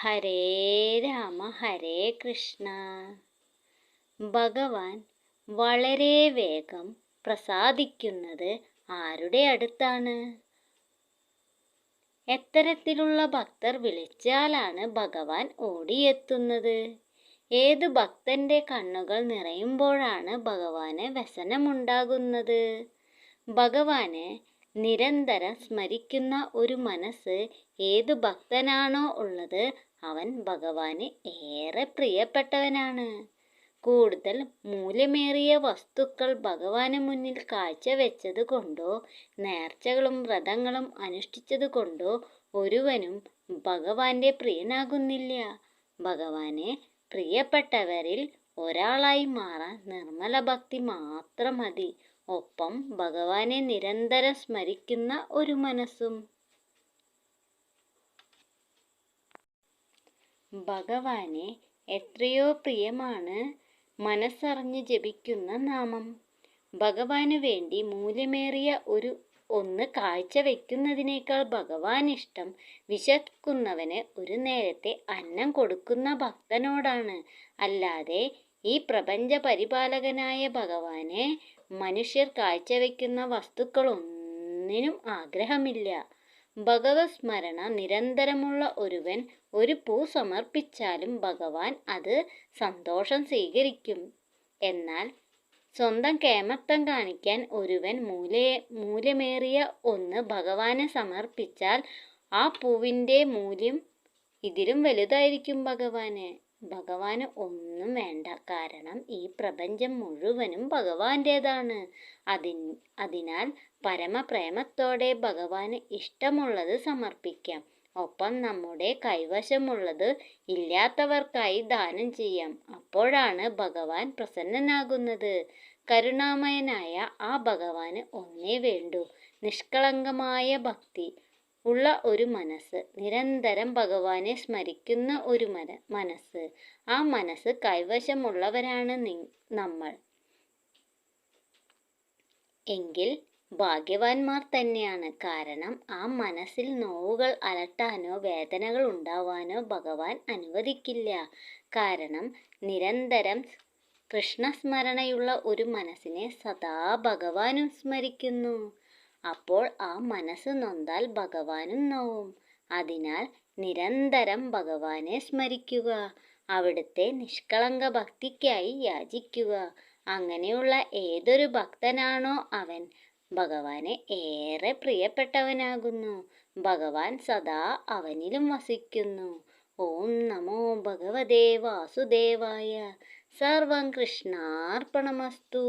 ഹരേ രാമ ഹരേ കൃഷ്ണ. ഭഗവാൻ വളരെ വേഗം പ്രസാദിക്കുന്നത് ആരുടെ അടുത്താണ്? എത്തരത്തിലുള്ള ഭക്തർ വിളിച്ചാലാണ് ഭഗവാൻ ഓടിയെത്തുന്നത്. ഏത് ഭക്തന്റെ കണ്ണുകൾ നിറയുമ്പോഴാണ് ഭഗവാന് വ്യസനമുണ്ടാകുന്നത്? ഭഗവാനെ നിരന്തരം സ്മരിക്കുന്ന ഒരു മനസ്സ് ഏത് ഭക്തനാണോ ഉള്ളത് അവൻ ഭഗവാന് ഏറെ പ്രിയപ്പെട്ടവനാണ്. കൂടുതൽ മൂല്യമേറിയ വസ്തുക്കൾ ഭഗവാന് മുന്നിൽ കാഴ്ചവെച്ചത് കൊണ്ടോ നേർച്ചകളും വ്രതങ്ങളും അനുഷ്ഠിച്ചത് കൊണ്ടോ ഒരുവനും ഭഗവാന്റെ പ്രിയനാകുന്നില്ല. ഭഗവാനെ പ്രിയപ്പെട്ടവരിൽ ഒരാളായി മാറാൻ നിർമ്മല ഭക്തി മാത്രം മതി. ഒപ്പം ഭഗവാനെ നിരന്തരം സ്മരിക്കുന്ന ഒരു മനസ്സും. ഭഗവാനെ എത്രയോ പ്രിയമാണ് മനസ്സറിഞ്ഞ് ജപിക്കുന്ന നാമം. ഭഗവാന് വേണ്ടി മൂല്യമേറിയ ഒരു ഒന്ന് കാഴ്ചവെക്കുന്നതിനേക്കാൾ ഭഗവാൻ ഇഷ്ടം വിശക്കുന്നവന് ഒരു നേരത്തെ അന്നം കൊടുക്കുന്ന ഭക്തനോടാണ്. അല്ലാതെ ഈ പ്രപഞ്ച പരിപാലകനായ ഭഗവാനെ മനുഷ്യർ കാഴ്ചവെക്കുന്ന വസ്തുക്കളൊന്നിനും ആഗ്രഹമില്ല. ഭഗവത് സ്മരണ നിരന്തരമുള്ള ഒരുവൻ ഒരു പൂ സമർപ്പിച്ചാലും ഭഗവാൻ അത് സന്തോഷം സ്വീകരിക്കും. എന്നാൽ സ്വന്തം കേമത്വം കാണിക്കാൻ ഒരുവൻ മൂലയെ മൂല്യമേറിയ ഒന്ന് ഭഗവാനെ സമർപ്പിച്ചാൽ ആ പൂവിന്റെ മൂല്യം ഇതിലും വലുതായിരിക്കും ഭഗവാന്. ഭഗവാന് ഒന്നും വേണ്ട. കാരണം ഈ പ്രപഞ്ചം മുഴുവനും ഭഗവാന്റേതാണ്. അതി അതിനാൽ പരമപ്രേമത്തോടെ ഭഗവാന് ഇഷ്ടമുള്ളത് സമർപ്പിക്കാം. ഒപ്പം നമ്മുടെ കൈവശമുള്ളത് ഇല്ലാത്തവർക്കായി ദാനം ചെയ്യാം. അപ്പോഴാണ് ഭഗവാൻ പ്രസന്നനാകുന്നത്. കരുണാമയനായ ആ ഭഗവാന് ഒന്നേ വേണ്ടൂ. നിഷ്കളങ്കമായ ഭക്തി. ഉള്ള ഒരു മനസ്സ് നിരന്തരം ഭഗവാനെ സ്മരിക്കുന്ന ഒരു മന മനസ്സ്. ആ മനസ്സ് കൈവശമുള്ളവരാണ് നി നമ്മൾ. എങ്കിൽ ഭാഗ്യവാന്മാർ തന്നെയാണ്. കാരണം ആ മനസ്സിൽ നോവുകൾ അലട്ടാനോ വേദനകൾ ഉണ്ടാവാനോ ഭഗവാൻ അനുവദിക്കില്ല. കാരണം നിരന്തരം കൃഷ്ണസ്മരണയുള്ള ഒരു മനസ്സിനെ സദാ ഭഗവാനും സ്മരിക്കുന്നു. അപ്പോൾ ആ മനസ്സ് നൊന്താൽ ഭഗവാനും നോവും. അതിനാൽ നിരന്തരം ഭഗവാനെ സ്മരിക്കുക. അവിടുത്തെ നിഷ്കളങ്ക ഭക്തിക്കായി യാചിക്കുക. അങ്ങനെയുള്ള ഏതൊരു ഭക്തനാണോ അവൻ ഭഗവാനെ ഏറെ പ്രിയപ്പെട്ടവനാകുന്നു. ഭഗവാൻ സദാ അവനിലും വസിക്കുന്നു. ഓം നമോ ഭഗവതേ വാസുദേവായ. സർവം കൃഷ്ണാർപ്പണമസ്തു.